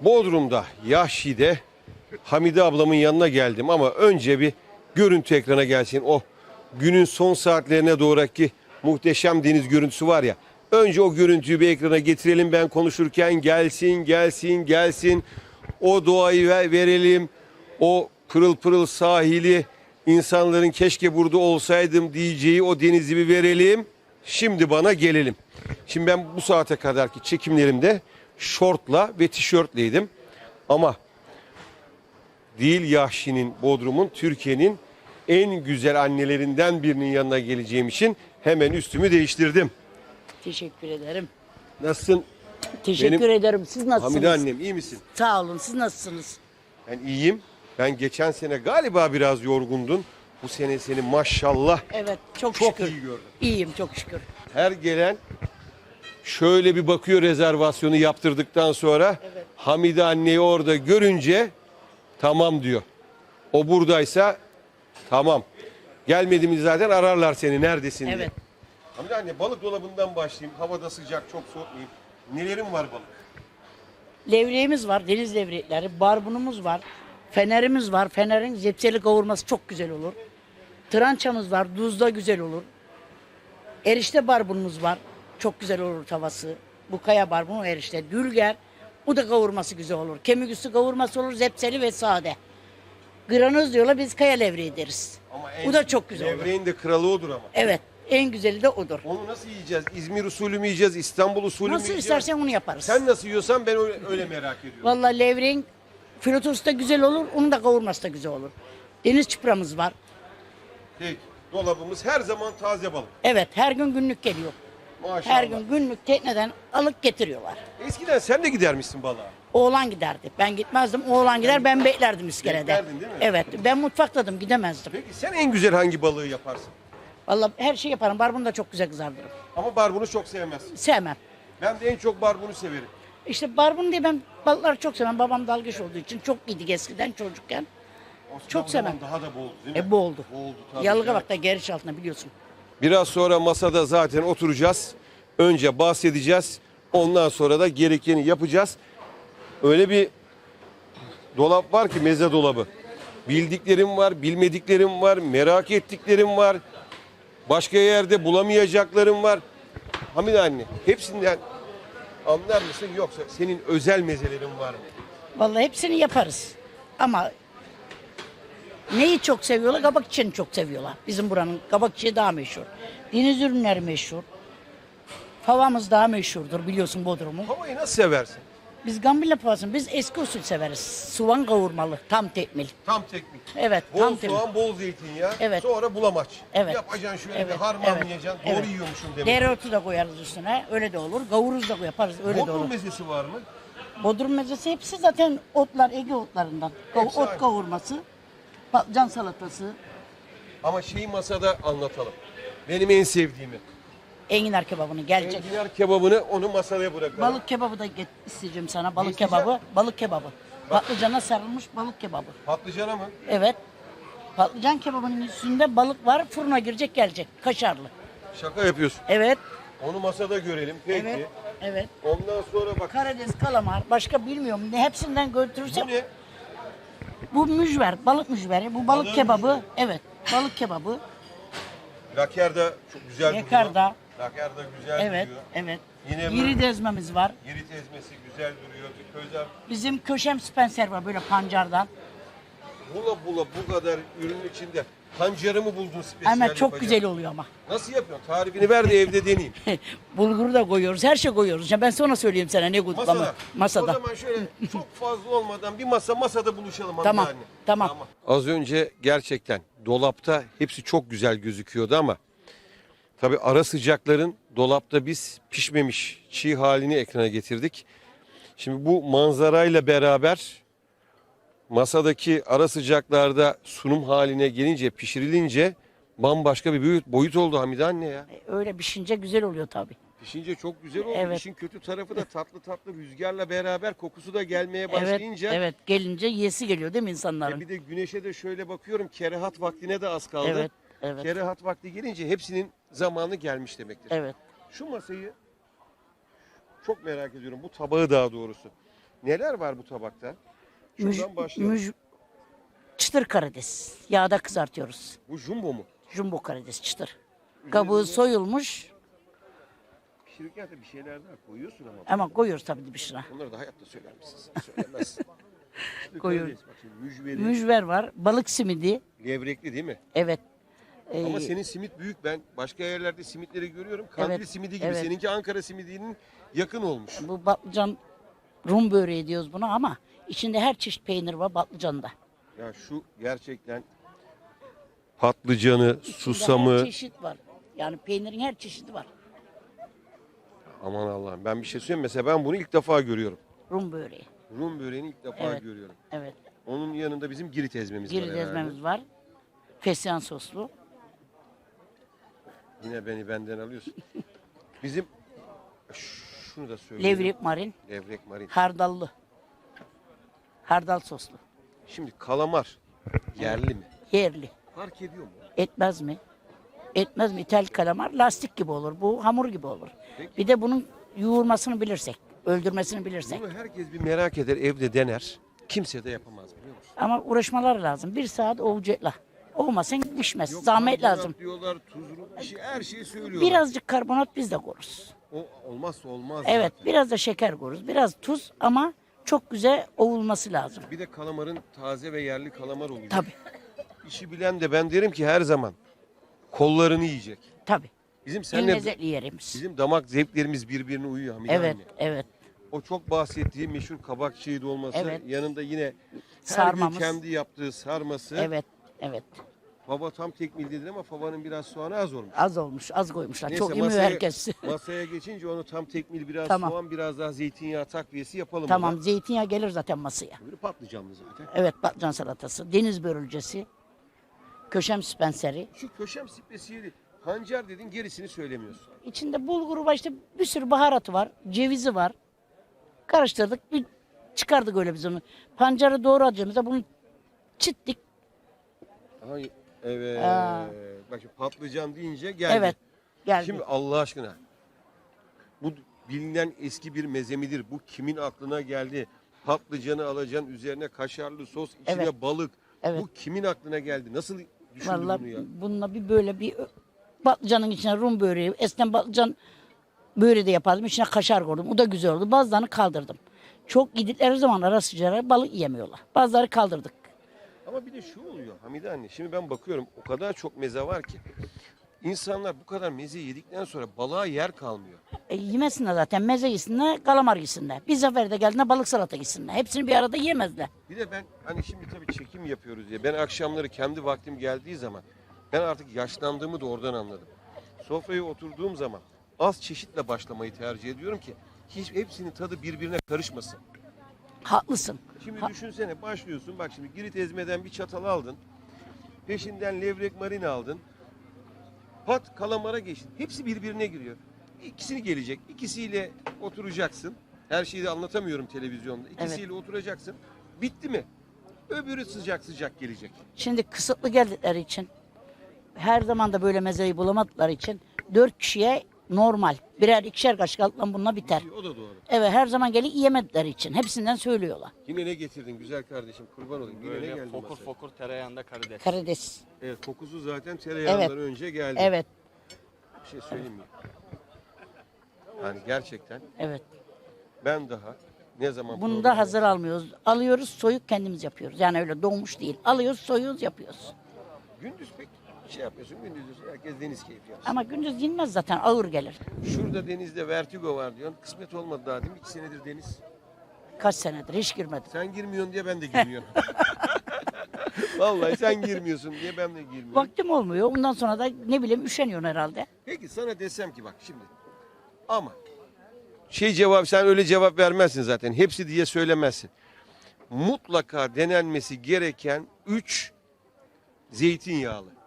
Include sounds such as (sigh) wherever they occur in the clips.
Bodrum'da, Yahşi'de Hamide ablamın yanına geldim ama önce bir görüntü ekrana gelsin. O günün son saatlerine doğruki muhteşem deniz görüntüsü var ya. Önce o görüntüyü bir ekrana getirelim ben konuşurken gelsin gelsin gelsin. O doğayı ver- verelim. O pırıl pırıl sahili insanların keşke burada olsaydım diyeceği o denizi bir verelim. Şimdi bana gelelim. Şimdi ben bu saate kadarki çekimlerimde şortla ve tişörtleydim. Ama değil Yahşi'nin, Bodrum'un, Türkiye'nin en güzel annelerinden birinin yanına geleceğim için hemen üstümü değiştirdim. Teşekkür ederim. Nasılsın Teşekkür Benim- ederim. Siz nasılsınız? Hamide annem iyi misin? Sağ olun. Siz nasılsınız? Ben iyiyim. Ben geçen sene galiba biraz yorgundun. Bu sene seni maşallah Evet, çok, çok şükür. iyi gördüm. İyiyim çok şükür. Her gelen şöyle bir bakıyor rezervasyonu yaptırdıktan sonra Evet. Hamide anneyi orada görünce tamam diyor. O buradaysa tamam. Gelmedi mi zaten ararlar seni neredesin diye. Evet. Hamide anne balık dolabından başlayayım. Havada sıcak çok soğutmayayım. Nelerim var balık? Levreğimiz var, deniz levrekleri, barbunumuz var, fenerimiz var. Fenerin zepseli kavurması çok güzel olur. Trançamız var, duzda güzel olur. Erişte barbunumuz var, çok güzel olur tavası. Bu kaya barbunu erişte, dülger, bu da kavurması güzel olur. Kemik üstü kavurması olur, zepseli ve sade. Granoz diyorlar, biz kaya levreği deriz. Ama Bu da çok güzel olur. Levreğin de kralı odur ama. Evet, en güzeli de odur. Onu nasıl yiyeceğiz? İzmir usulü mü yiyeceğiz? İstanbul usulü mü Nasıl yiyeceğiz? istersen onu yaparız. Sen nasıl yiyorsan ben öyle, öyle merak ediyorum. Vallahi levreğin filotosu da güzel olur, onun da kavurması da güzel olur. Deniz çıpramız var. Peki. Dolabımız her zaman taze balık. Evet, her gün günlük geliyor. Maşallah. Her gün günlük tekneden alıp getiriyorlar. Eskiden sen de gidermişsin balığa. Oğlan giderdi. Ben gitmezdim. Oğlan gider, ben beklerdim iskelede. Beklerdin değil mi? Evet, ben mutfaktaydım, gidemezdim. Peki sen en güzel hangi balığı yaparsın? Vallahi her şey yaparım. Barbunu da çok güzel kızardırırım. Ama barbunu çok sevmezsin. Sevmem. Ben de en çok barbunu severim. İşte barbun diye ben balıkları çok sevmem. Babam dalgıç olduğu için çok yedik eskiden çocukken. Aslında Çok o zaman sevmem. Daha da boldu değil mi? E boğuldu. Boğuldu tabii. Yalıkavak'ta geriş altında biliyorsun. Biraz sonra masada zaten oturacağız. Önce bahsedeceğiz. Ondan sonra da gerekeni yapacağız. Öyle bir dolap var ki meze dolabı. Bildiklerim var, bilmediklerim var, merak ettiklerim var. Başka yerde bulamayacaklarım var. Hamide anne hepsinden anlar mısın yoksa senin özel mezelerin var mı? Vallahi hepsini yaparız. Ama neyi çok seviyorlar? Kabak içini çok seviyorlar. Bizim buranın kabak içi daha meşhur. Deniz ürünleri meşhur. Favamız daha meşhurdur biliyorsun Bodrum'un. Havayı nasıl seversin? Biz gambilla favasını biz eski usul severiz. Soğan kavurmalı, tam tekmil. Tam teknik. Evet, Bol tam tekmil. soğan, bol zeytinyağı. Evet. Sonra bulamaç. Evet. Yapacaksın şöyle bir Evet, harmanlayacaksın. evet, Doğru evet. yiyormuşsun demek. Dereotu da koyarız üstüne. Öyle de olur. Kavuruz da yaparız. Öyle de Bodrum olur. mezesi var mı? Bodrum mezesi hepsi zaten otlar, Ege otlarından. Hepsi ot aynı. kavurması, patlıcan salatası, Ama şeyi masada anlatalım. Benim en sevdiğimi. enginar kebabını gelecek. Enginar kebabını onu masaya bırakalım. Balık kebabı da get isteyeceğim sana. Balık isteyeceğim? kebabı, balık kebabı. Patlıcana sarılmış balık kebabı. Patlıcana mı? Evet. Patlıcan kebabının üstünde balık var. Fırına girecek gelecek. Kaşarlı. Şaka yapıyorsun. Evet. Onu masada görelim. Peki. Evet. Evet. Ondan sonra bak. Karadeniz kalamar. Başka bilmiyorum. Ne hepsinden götürürsem. Bu ne? Bu mücver. Balık mücveri. Bu balık Balığın kebabı. mücveri. Evet. Balık kebabı. Lakerda çok güzel Yakarda. duruyor. Lakerda güzel Evet. duruyor. Evet. Yine Yiri böyle- dezmemiz var. Girit ezmesi güzel duruyor. Közler Bizim köşem spencer var böyle pancardan. bula bula bu kadar ürünün içinde pancarı mı buldun spesiyel Ama çok yapacak? güzel oluyor ama. Nasıl yapıyorsun? Tarifini ver de evde deneyeyim. (laughs) Bulguru da koyuyoruz. Her şey koyuyoruz. Ya ben sonra söyleyeyim sana ne kutlama. Masada. Masada. O zaman şöyle (laughs) çok fazla olmadan bir masa masada buluşalım Tamam, anne. tamam. Az önce gerçekten dolapta hepsi çok güzel gözüküyordu ama tabii ara sıcakların dolapta biz pişmemiş çiğ halini ekrana getirdik. Şimdi bu manzarayla beraber masadaki ara sıcaklarda sunum haline gelince pişirilince bambaşka bir boyut, boyut oldu Hamide anne ya. E, Öyle pişince güzel oluyor tabii. Pişince çok güzel oldu. Evet. İşin kötü tarafı da tatlı tatlı rüzgarla beraber kokusu da gelmeye Evet, başlayınca. evet gelince yesi geliyor değil mi E insanların? bir de güneşe de şöyle bakıyorum kerehat vaktine de az kaldı. Evet, evet, Kerehat vakti gelince hepsinin zamanı gelmiş demektir. evet. Şu masayı çok merak ediyorum. Bu tabağı daha doğrusu. Neler var bu tabakta? Şuradan Müj, başlayalım. müj, çıtır karides. Yağda kızartıyoruz. Bu jumbo mu? Jumbo karides çıtır. Kabuğu soyulmuş Pişirirken de bir şeyler daha koyuyorsun ama. ama koyuyoruz tabii dışına. Onları da hayatta söyler misin? sen? (laughs) Söylemezsin. Karides, Bak şimdi mücveri, Mücver var, balık simidi. levrekli değil mi? Evet. Ee, Ama senin simit büyük. Ben başka yerlerde simitleri görüyorum. Kandil Evet, simidi gibi. evet. Seninki Ankara simidinin yakın olmuş. bu patlıcan Rum böreği diyoruz buna ama içinde her çeşit peynir var patlıcanda. Ya şu gerçekten patlıcanı, susamı. Her çeşit var. Yani peynirin her çeşidi var. Aman Allah'ım ben bir şey söyleyeyim. Mesela ben bunu ilk defa görüyorum. Rum böreği. Rum böreğini ilk defa Evet. görüyorum. Evet. Onun yanında bizim girit ezmemiz var Girit herhalde. ezmemiz var. Fesleğen soslu. Yine beni benden alıyorsun. (laughs) Bizim şunu da söyleyeyim. Levrek marin. Levrek marin. Hardallı. Hardal soslu. Şimdi kalamar yerli mi? Yerli. Fark ediyor mu? Etmez mi? Etmez mi? İthal kalamar lastik gibi olur. Bu hamur gibi olur. Peki. Bir de bunun yoğurmasını bilirsek, öldürmesini bilirsek. Bunu herkes bir merak eder, evde dener. Kimse de yapamaz biliyor musun? Ama uğraşmalar lazım. Bir saat ovcuyla. Olmasın pişmez. Yok, Zahmet karbonat lazım. diyorlar, tuzlu bir şey, her şeyi söylüyorlar. Birazcık karbonat biz de koruz. O olmazsa olmaz Evet, zaten. biraz da şeker koruz. Biraz tuz ama çok güzel ovulması lazım. Bir de kalamarın taze ve yerli kalamar olacak. Tabii, İşi bilen de ben derim ki her zaman kollarını yiyecek. tabii. Bizim En seninle lezzetli yerimiz. bizim damak zevklerimiz birbirine uyuyor Hamide Evet, anne. evet. O çok bahsettiği meşhur kabak çiğ dolması. Evet. Yanında yine her Sarmamız. gün kendi yaptığı sarması. Evet, evet. Baba tam tekmil dedin ama babanın biraz soğanı az olmuş. Az olmuş, az koymuşlar. Neyse, çok yemiyor masaya- herkes. (laughs) Masaya geçince onu tam tekmil biraz Tamam. soğan biraz daha zeytinyağı takviyesi yapalım. tamam, ona. zeytinyağı gelir zaten masaya. Böyle patlıcanlı zaten. Evet, patlıcan salatası, deniz börülcesi, köşem spenseri. Şu köşem spesiyeli hancar dedin gerisini söylemiyorsun. İçinde bulguru var, işte bir sürü baharatı var, cevizi var. Karıştırdık, bir çıkardık öyle biz onu. Pancarı doğradığımızda bunu çittik. Ay, evet. Aa. Bak şimdi patlıcan deyince geldi. Evet, geldi. Şimdi Allah aşkına. Bu bilinen eski bir meze midir? Bu kimin aklına geldi? Patlıcanı alacaksın üzerine kaşarlı sos, içine Evet. balık. Evet. Bu kimin aklına geldi? Nasıl düşündü Vallahi bunu ya? bununla bir böyle bir patlıcanın içine Rum böreği, eskiden patlıcan böreği de yapardım. İçine kaşar koydum. O da güzel oldu. Bazılarını kaldırdım. Çok gidikleri zaman ara sıcaklara balık yemiyorlar. Bazıları kaldırdık. Ama bir de şu oluyor Hamide anne. Şimdi ben bakıyorum o kadar çok meze var ki. İnsanlar bu kadar meze yedikten sonra balığa yer kalmıyor. E, yemesinler zaten. Meze yesinler, kalamar yesinler. Bir seferde geldiğinde balık salata yesinler. Hepsini bir arada yemezler. Bir de ben hani şimdi tabii çekim yapıyoruz diye. Ben akşamları kendi vaktim geldiği zaman ben artık yaşlandığımı da oradan anladım. Sofraya oturduğum zaman az çeşitle başlamayı tercih ediyorum ki hiç hepsinin tadı birbirine karışmasın. Haklısın. Şimdi Ha- düşünsene başlıyorsun bak şimdi girit ezmeden bir çatal aldın. Peşinden levrek marin aldın. Pat kalamara geçtin. Hepsi birbirine giriyor. İkisini gelecek. İkisiyle oturacaksın. Her şeyi de anlatamıyorum televizyonda. İkisiyle oturacaksın. Bitti mi? Öbürü sıcak sıcak gelecek. Şimdi kısıtlı geldikleri için her zaman da böyle mezeyi bulamadıkları için dört kişiye normal. Birer ikişer kaşık altından bununla biter. O da doğru. Evet her zaman gelip yiyemedikleri için. Hepsinden söylüyorlar. Yine ne getirdin güzel kardeşim kurban olayım. Yine ne Böyle geldi fokur masaya? fokur tereyağında karides. Karides. Evet kokusu zaten tereyağından Evet. önce geldi. Evet, Bir şey söyleyeyim mi? Yani gerçekten evet. ben daha ne zaman Bunu da hazır almıyoruz. Alıyoruz, soyup kendimiz yapıyoruz. Yani öyle doğmuş değil. Alıyoruz, soyuyoruz, yapıyoruz. Gündüz pek şey yapıyorsun, gündüz herkes deniz keyfi yapsın. Ama gündüz yenmez zaten, ağır gelir. Şurada denizde vertigo var diyorsun, kısmet olmadı daha değil mi? İki senedir deniz. Kaç senedir hiç girmedim. Sen girmiyorsun diye ben de girmiyorum. (laughs) Vallahi sen girmiyorsun diye ben de girmiyorum. Vaktim olmuyor. Ondan sonra da ne bileyim üşeniyorsun herhalde. Peki sana desem ki bak şimdi ama şey cevap sen öyle cevap vermezsin zaten. Hepsi diye söylemezsin. Mutlaka denenmesi gereken üç zeytinyağlı.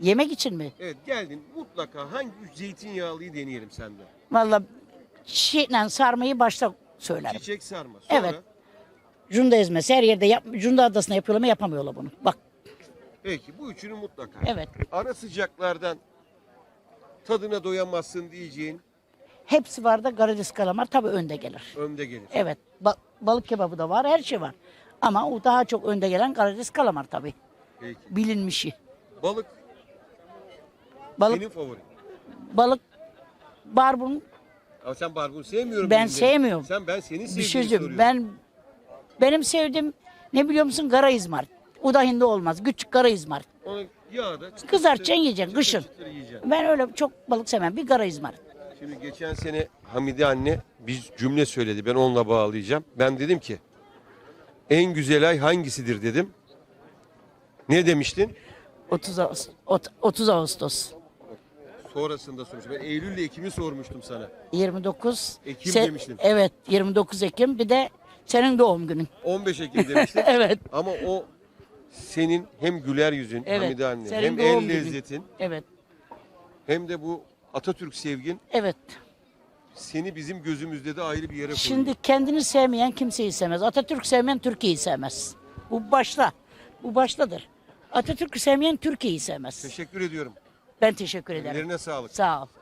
Yemek için mi? Evet geldin mutlaka hangi üç zeytinyağlıyı deneyelim senden. Vallahi şeyle sarmayı başta söylerim. Çiçek sarma. Sonra Evet. Cunda ezmesi her yerde yap, Cunda adasında yapıyorlar ama yapamıyorlar bunu. Bak Peki bu üçünü mutlaka. evet. Ara sıcaklardan tadına doyamazsın diyeceğin Hepsi var da karides kalamar tabii önde gelir. Önde gelir. Evet ba- balık kebabı da var her şey var. Ama o daha çok önde gelen karides kalamar tabii. Peki. Bilinmişi. Balık Balık senin favorin. balık barbun Ama sen barbunu sevmiyorum. Ben sevmiyorum. Sen ben senin sevdiğini şey söyleyeyim. soruyorum. Ben benim sevdiğim ne biliyor musun? Kara izmarit. O da hindi olmaz. Küçük kara izmarit. Onu yağda çıtır Kızartacaksın, yiyeceksin, çıtır kışın. çıtır yiyeceksin. Ben öyle çok balık sevmem. Bir kara izmarit. Şimdi geçen sene Hamide anne bir cümle söyledi. Ben onunla bağlayacağım. Ben dedim ki en güzel ay hangisidir dedim. Ne demiştin? 30 Ağustos. ot- 30 Ağustos. Sonrasında sormuştum. Ben Eylül ile Ekim'i sormuştum sana. 29 Ekim demiştin. Evet, 29 Ekim. Bir de senin doğum günün. 15 Ekim demiştin. (laughs) Evet. Ama o senin hem güler yüzün Evet. Hamide anne senin hem doğum el günün. lezzetin Evet. hem de bu Atatürk sevgin Evet. seni bizim gözümüzde de ayrı bir yere koyuyor. Şimdi kendini sevmeyen kimseyi sevmez. Atatürk sevmeyen Türkiye'yi sevmez. Bu başta. Bu baştadır. Atatürk'ü sevmeyen Türkiye'yi sevmez. Teşekkür ediyorum. Ben teşekkür ederim. Ellerine sağlık. Sağ ol.